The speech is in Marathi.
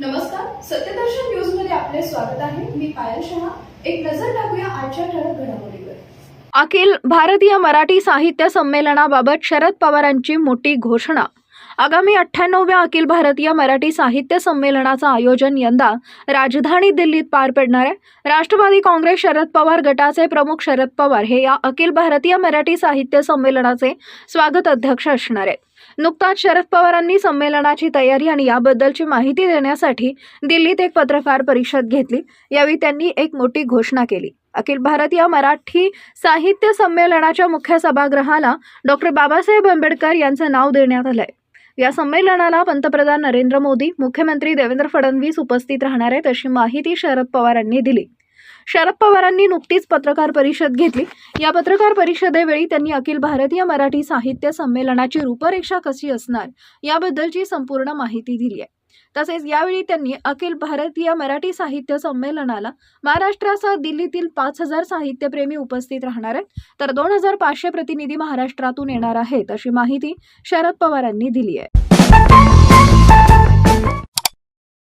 नमस्कार सत्यदर्शन न्यूजमध्ये आपले स्वागत आहे. मी पायल शहा. एक नजर टाकूया आजच्या ठळक घडामोडीवर. अखिल भारतीय मराठी साहित्य संमेलनाबाबत शरद पवारांची मोठी घोषणा. आगामी अठ्ठ्याण्णवव्या अखिल भारतीय मराठी साहित्य संमेलनाचं आयोजन यंदा राजधानी दिल्लीत पार पडणार आहे. राष्ट्रवादी काँग्रेस शरद पवार गटाचे प्रमुख शरद पवार हे या अखिल भारतीय मराठी साहित्य संमेलनाचे स्वागत अध्यक्ष असणार आहेत. नुकताच शरद पवारांनी संमेलनाची तयारी आणि याबद्दलची माहिती देण्यासाठी दिल्लीत एक पत्रकार परिषद घेतली. यावेळी त्यांनी एक मोठी घोषणा केली. अखिल भारतीय मराठी साहित्य संमेलनाच्या मुख्य सभागृहाला डॉक्टर बाबासाहेब आंबेडकर यांचं नाव देण्यात आलंय. या संमेलनाला पंतप्रधान नरेंद्र मोदी मुख्यमंत्री देवेंद्र फडणवीस उपस्थित राहणार आहेत अशी माहिती शरद पवारांनी दिली. शरद पवारांनी नुकतीच पत्रकार परिषद घेतली. या पत्रकार परिषदेवेळी त्यांनी अखिल भारतीय मराठी साहित्य संमेलनाची रूपरेषा कशी असणार याबद्दलची संपूर्ण माहिती दिली आहे. तसेच यावेळी त्यांनी अखिल भारतीय मराठी साहित्य संमेलनाला महाराष्ट्रासह दिल्लीतील पाच हजार साहित्यप्रेमी उपस्थित राहणार आहेत. तर दोन हजार पाचशे प्रतिनिधी महाराष्ट्रातून येणार आहेत अशी माहिती शरद पवारांनी दिली आहे.